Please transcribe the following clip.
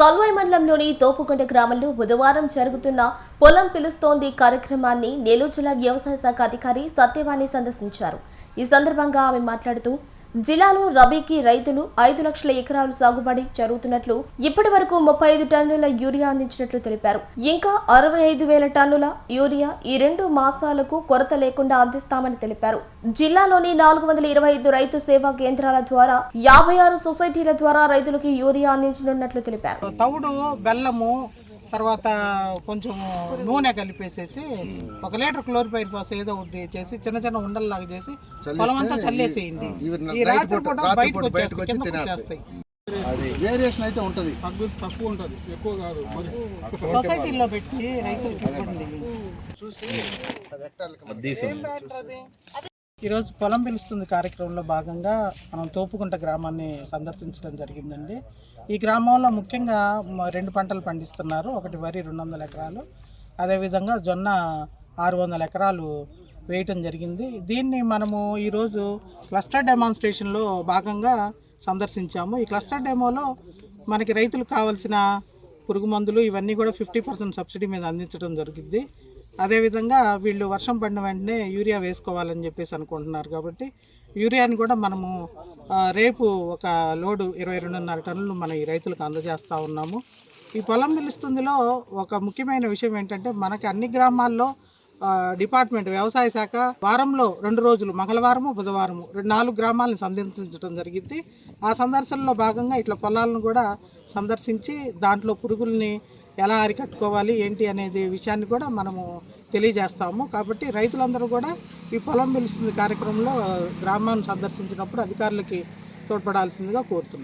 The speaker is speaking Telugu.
కల్వాయి మండలంలోని తోపుకొండ గ్రామంలో బుధవారం జరుగుతున్న పొలం పిలుస్తోంది కార్యక్రమాన్ని నెల్లూరు జిల్లా వ్యవసాయ శాఖ అధికారి సత్యవాణి సందర్శించారు. ఈ సందర్భంగా ఆమె మాట్లాడుతూ జిల్లాలో రబీకి రైతులు ఐదు లక్షల ఎకరాలు సాగుబడి జరుగుతున్నట్లు ఇప్పటి వరకు ముప్పై ఐదు టన్నుల యూరియా అందించినట్లు తెలిపారు. ఇంకా అరవై ఐదు వేల టన్నుల యూరియా ఈ రెండు మాసాలకు కొరత లేకుండా అందిస్తామని తెలిపారు. జిల్లాలోని నాలుగు వందల ఇరవై ఐదు రైతు సేవా కేంద్రాల ద్వారా యాభై ఆరు సొసైటీల ద్వారా రైతులకు యూరియా అందించనున్నట్లు తెలిపారు. తవుడు బెల్లము తర్వాత కొంచెం నూనె కలిపేసేసి ఒక లీటర్ క్లోరిఫైర్ పాస్ ఏదో ఒకటి చేసి చిన్న చిన్న ఉండల్లాగా చేసి పొలం అంతా చల్లేసేయండి. ఈ రాత్రి పూట బయటకు వచ్చేస్తాయి వేరియేషన్ అయితే ఉంటుంది. తక్కువ ఉంటుంది ఎక్కువ కాదు సొసైటీలో పెట్టి రైతులకు ఇవ్వండి. ఈరోజు పొలం పిలుస్తుంది కార్యక్రమంలో భాగంగా మనం తోపుకుంట గ్రామాన్ని సందర్శించడం జరిగిందండి. ఈ గ్రామంలో ముఖ్యంగా రెండు పంటలు పండిస్తున్నారు. ఒకటి వరి రెండు వందల ఎకరాలు అదేవిధంగా జొన్న ఆరు వందల ఎకరాలు వేయటం జరిగింది. దీన్ని మనము ఈరోజు క్లస్టర్ డెమాన్స్ట్రేషన్లో భాగంగా సందర్శించాము. ఈ క్లస్టర్ డెమోలో మనకి రైతులకు కావాల్సిన పురుగు మందులు ఇవన్నీ కూడా ఫిఫ్టీ పర్సెంట్ సబ్సిడీ మీద అందించడం జరిగింది. అదేవిధంగా వీళ్ళు వర్షం పడిన వెంటనే యూరియా వేసుకోవాలని చెప్పేసి అనుకుంటున్నారు కాబట్టి యూరియాని కూడా మనము రేపు ఒక లోడు ఇరవై రెండున్నర టన్నులు మన ఈ రైతులకు అందజేస్తూ ఉన్నాము. ఈ పొలం నిలుస్తుందిలో ఒక ముఖ్యమైన విషయం ఏంటంటే మనకి అన్ని గ్రామాల్లో డిపార్ట్మెంట్ వ్యవసాయ శాఖ వారంలో రెండు రోజులు మంగళవారము బుధవారము రెండు నాలుగు గ్రామాలను సందర్శించడం జరిగింది. ఆ సందర్శనలో భాగంగా ఇట్లా పొలాలను కూడా సందర్శించి దాంట్లో పురుగుల్ని ఎలా అరికట్టుకోవాలి ఏంటి అనేది విషయాన్ని కూడా మనము తెలియజేస్తాము. కాబట్టి రైతులందరూ కూడా ఈ పొలం పిలుస్తుంది కార్యక్రమంలో గ్రామాన్ని సందర్శించినప్పుడు అధికారులకి తోడ్పడాల్సిందిగా కోరుతున్నాం.